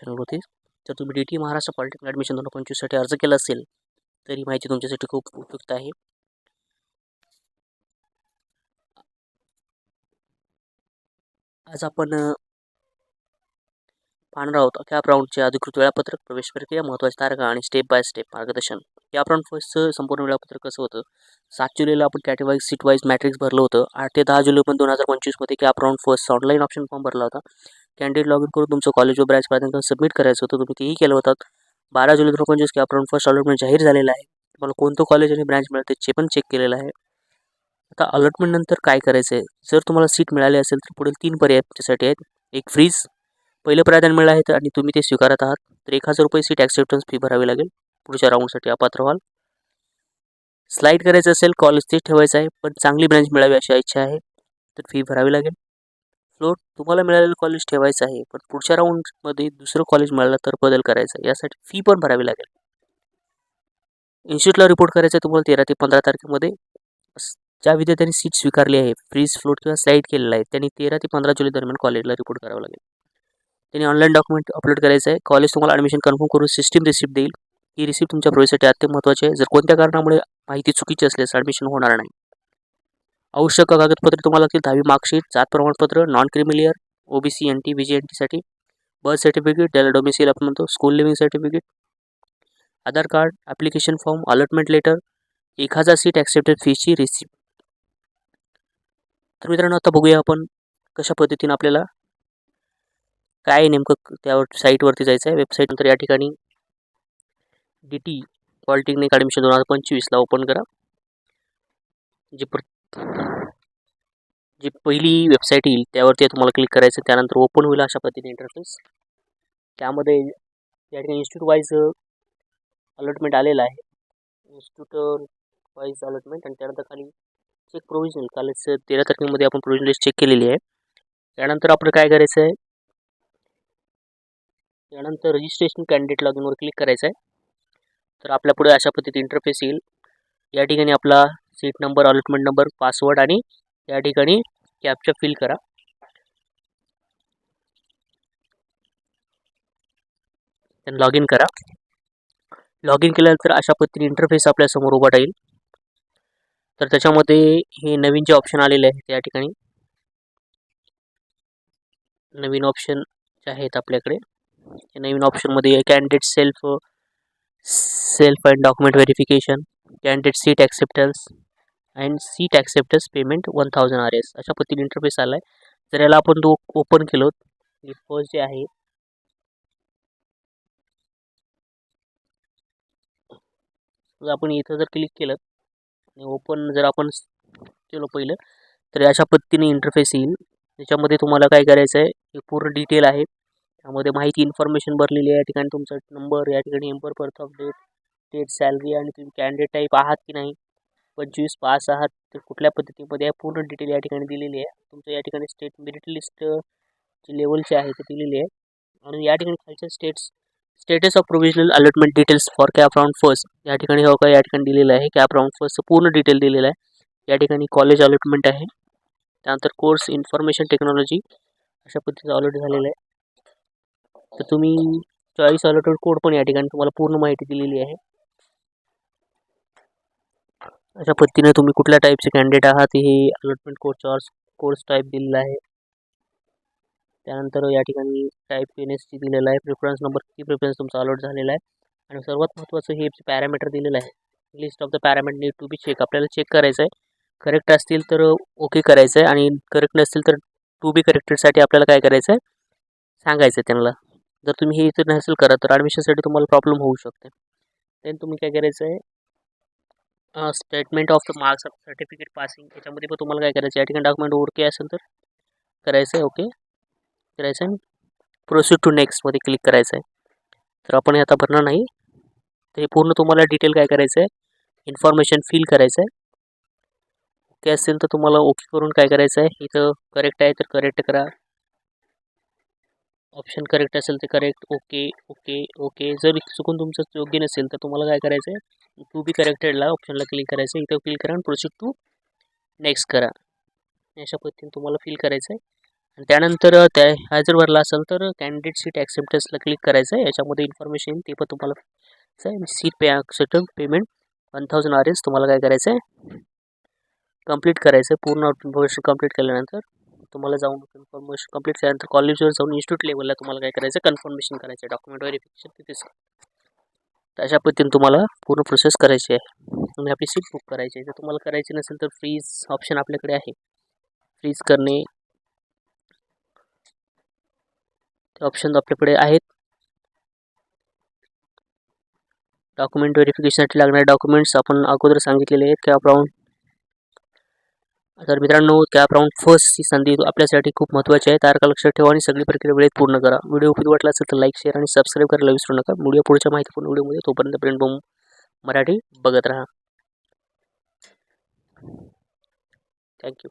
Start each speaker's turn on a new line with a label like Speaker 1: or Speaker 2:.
Speaker 1: चॅनलवरती जर तुम्ही D T Maharashtra polytechnic admission दोन हजार पंचवीससाठी अर्ज केला असेल तर ही माहिती तुमच्यासाठी खूप उपयुक्त आहे. आज आपण पाहणार आहोत. अख्या राऊंडचे अधिकृत वेळापत्रक प्रवेश प्रक्रिया महत्त्वाची तारखा आणि स्टेप बाय स्टेप मार्गदर्शन. या राऊंड फर्स्टचं संपूर्ण वेळापत्रक कसं होतं? सात जुलैला आपण कॅटेवाईज सीट वाईज मॅट्रिक्स भरलं होतं. आठ ते दहा जुलै पण दोन हजार पंचवीसमध्ये CAP round first online option form भरला होता. कॅन्डिडेट लॉग इन करून तुमचं कॉलेज व ब्रँच पर्यंत सबमिट करायचं होतं. तुम्ही तेही केलं होतं. बारा जुलै दोन पंचवीस कॅप राऊंड फर्स्ट अलॉटमेंट जाहीर झालेलं आहे. तुम्हाला कोणतं कॉलेज आणि ब्रँच मिळते ते पण चेक केलेलं आहे. आता अलॉटमेंट नंतर काय करायचं आहे जर तुम्हाला सीट मिळाली असेल तर पुढील तीन पर्याय त्यासाठी आहेत. एक फ्रीज पहिलं प्राधान्य मिळालं आहे आणि तुम्ही ते स्वीकारत आहात. तर एक हजार रुपये सीट ॲक्सेप्टन्स फी भरावी लागेल. पुढच्या राऊंडसाठी अपात्र व्हाल. स्लाईड करायचं असेल कॉलेज तेच ठेवायचं आहे पण चांगली ब्रँच मिळावी अशी इच्छा आहे. तर फी भरावी लागेल. फ्लोट तुम्हाला मिळालेलं कॉलेज ठेवायचं आहे पण पुढच्या राऊंडमध्ये दुसरं कॉलेज मिळालं तर बदल करायचा आहे. यासाठी फी पण भरावी लागेल. इन्स्टिट्यूटला रिपोर्ट करायचं आहे तुम्हाला तेरा ते पंधरा तारखेमध्ये. ज्या विद्यार्थ्यांनी सीट स्वीकारली आहे फ्रीज फ्लोट किंवा स्लाईड केलेला आहे त्यांनी तेरा ते पंधरा जुलै दरम्यान कॉलेजला रिपोर्ट करावं लागेल. त्यांनी ऑनलाईन डॉक्युमेंट अपलोड करायचं आहे. कॉलेज तुम्हाला ॲडमिशन कन्फर्म करून सिस्टीम रिसिप्ट देईल. ही रिसिप्ट तुमच्या प्रवेशासाठी अत्यंत महत्त्वाची आहे. जर कोणत्या कारणामुळे माहिती चुकीची असल्यास ॲडमिशन होणार नाही. आवश्यक कागदपत्रे तुम्हाला लागतील. दहावी मार्कशीट जात प्रमाणपत्र non creamy layer OBC N T V J N टीसाठी बर्थ सर्टिफिकेट त्याला डोमिसिल आपण म्हणतो. School leaving certificate Aadhaar card application form allotment letter एक हजार सीट ॲक्सेप्टेड फीची रिसिप्ट तर मित्रांनो आता बघूया आपण कशा पद्धतीनं आपल्याला काय नेमकं त्या त्यावर साईटवरती जायचं आहे वेबसाईट नंतर या ठिकाणी डी टी पॉलिटेक्निक ॲडमिशन दोन हजार पंचवीसला ओपन करा. जी प्र जी पहिली वेबसाईट येईल त्यावरती तुम्हाला क्लिक करायचं त्यानंतर ओपन होईल अशा पद्धतीने इंटरफेस त्यामध्ये या ठिकाणी इन्स्टिट्यूट वाईज अलॉटमेंट आलेलं आहे. इन्स्टिट्यूट वाईज अलॉटमेंट आणि त्यानंतर खाली चेक प्रोव्हिजनल कालच तेरा तारखेमध्ये आपण प्रोव्हिजन लिस्ट चेक केलेली आहे. त्यानंतर आपण काय करायचं आहे त्यानंतर रजिस्ट्रेशन कॅन्डिडेट लॉगिनवर क्लिक करायचं आहे. तर आपल्या पुढे अशा पद्धतीने इंटरफेस येईल. या ठिकाणी आपला seat number allotment number password आणि या ठिकाणी कॅपचा फिल करा. लॉग इन करा. लॉग इन केल्यानंतर अशा पद्धतीने इंटरफेस आपल्यासमोर उभा राहील. तर त्याच्यामध्ये हे नवीन जे ऑप्शन आलेले आहेत त्या ठिकाणी नवीन ऑप्शन जे आहेत आपल्याकडे नवीन ऑप्शनमध्ये candidate self self and document verification candidate seat acceptance and seat acceptance payment one thousand R S अशा पद्धतीने इंटरफेस आला आहे जर याला आपण तो ओपन केलो फर्स्ट जे आहे जर आपण इथं जर क्लिक केलं आणि ओपन जर आपण केलं पहिलं तर अशा पद्धतीने इंटरफेस येईल. त्याच्यामध्ये तुम्हाला काय करायचं आहे हे पूर्ण डिटेल आहे. त्यामध्ये माहिती इन्फॉर्मेशन भरलेली आहे. या ठिकाणी तुमचा नंबर या ठिकाणी emperor birth of date date salary आणि तुम्ही कॅन्डिडेट टाईप आहात की नाही? पंचवीस पास आहात तर कुठल्या पद्धतीमध्ये आहे? पूर्ण डिटेल या ठिकाणी दिलेली आहे. तुमचं या ठिकाणी स्टेट मेरिट लिस्ट जी लेवलची आहे ती दिलेली आहे. आणि या ठिकाणी खालच्या status status of provisional allotment details for CAP round first या ठिकाणी हो का या ठिकाणी दिलेलं आहे. कॅप राऊंड फर्स्टचं पूर्ण डिटेल दिलेलं आहे. या ठिकाणी कॉलेज अलॉटमेंट आहे. त्यानंतर कोर्स इन्फॉर्मेशन टेक्नॉलॉजी अशा पद्धतीचं अलॉट झालेलं आहे. तर तुम्ही चॉईस अलॉटेड कोड पण या ठिकाणी तुम्हाला पूर्ण माहिती दिलेली आहे. अशा पद्धतीने तुम्ही कुठल्या टाईपचे कॅन्डिडेट आहात हे अलॉटमेंट कोडच्यावर कोर्स टाईप दिलेला आहे. त्यानंतर या ठिकाणी टाईप एन एस टी दिलेला आहे. प्रिफरन्स नंबर किती प्रिफरन्स तुमचा अलॉट झालेला आहे. आणि सर्वात महत्त्वाचं हे पॅरामीटर दिलेलं आहे. List of the parameter need to be check आपल्याला चेक करायचं आहे करेक्ट असतील तर ओके करायचं आहे आणि करेक्ट नसतील तर टू बी करेक्टेडसाठी आपल्याला काय करायचं आहे सांगायचं आहे त्यांना. जर तुम्ही हे इथं नसेल करा तर ॲडमिशनसाठी तुम्हाला प्रॉब्लेम होऊ शकते. देन तुम्ही काय करायचं आहे? Statement of the marks of certificate passing याच्यामध्ये पण तुम्हाला काय करायचं आहे? या ठिकाणी डॉक्युमेंट ओके असेल तर करायचं आहे ओके करायचं आहे. प्रोसीड टू नेक्स्टमध्ये क्लिक करायचं आहे. तर आपण हे आता भरणार नाही. तर हे पूर्ण तुम्हाला डिटेल काय करायचं आहे? इन्फॉर्मेशन फिल करायचं आहे. ओके असेल तर तुम्हाला ओके करून काय करायचं आहे? इथं करेक्ट आहे तर करेक्ट करा. ऑप्शन करेक्ट असेल तर करेक्ट ओके ओके ओके जर चुकून तुमचं योग्य नसेल तर तुम्हाला काय करायचं आहे टू बी करेक्टेडला ऑप्शनला क्लिक करायचं आहे इथं क्लिक करा आणि प्रोसीड टू नेक्स्ट करा. अशा पद्धतीने तुम्हाला फिल करायचं आहे आणि त्यानंतर त्या हा जर भरला असेल तर कॅन्डिडेट सीट ॲक्सेप्टन्सला क्लिक करायचं आहे याच्यामध्ये इन्फॉर्मेशन ते पण तुम्हाला seat pay settle payment one thousand R S तुम्हाला काय करायचं आहे कंप्लीट करायचं आहे पूर्ण इन्फॉर्मेशन कंप्लीट केल्यानंतर. तुम्हाला जाऊन कन्फर्मेशन कंप्लीट झाल्यानंतर कॉलेजवर जाऊन इन्स्टिट्यूट लेवलला तुम्हाला काय करायचं कन्फर्मेशन करायचं आहे डॉक्युमेंट व्हेरिफिकेशन तिथेच तर अशा पद्धतीने तुम्हाला पूर्ण प्रोसेस करायची आहे. आणि आपली सीट बुक करायची आहे. जर तुम्हाला करायची नसेल तर फ्रीज ऑप्शन आपल्याकडे आहे. फ्रीज करणे. ते ऑप्शन आपल्याकडे आहेत. डॉक्युमेंट व्हेरिफिकेशनसाठी लागणारे डॉक्युमेंट्स आपण अगोदर सांगितलेले आहेत. कॅप राऊंड तर मित्रांनो कॅप राऊंड फर्स्टची संधी आपल्यासाठी खूप महत्त्वाची आहे. तारखा लक्षात ठेवा आणि सगळी प्रक्रिया वेळेत पूर्ण करा. व्हिडिओ उपयोगी वाटला असेल तर लाईक शेअर आणि सबस्क्राईब करायला विसरू नका. व्हिडिओ पुढच्या माहितीपूर्ण व्हिडिओमध्ये तोपर्यंत प्रिंट बॉम मराठी बघत राहा. थँक्यू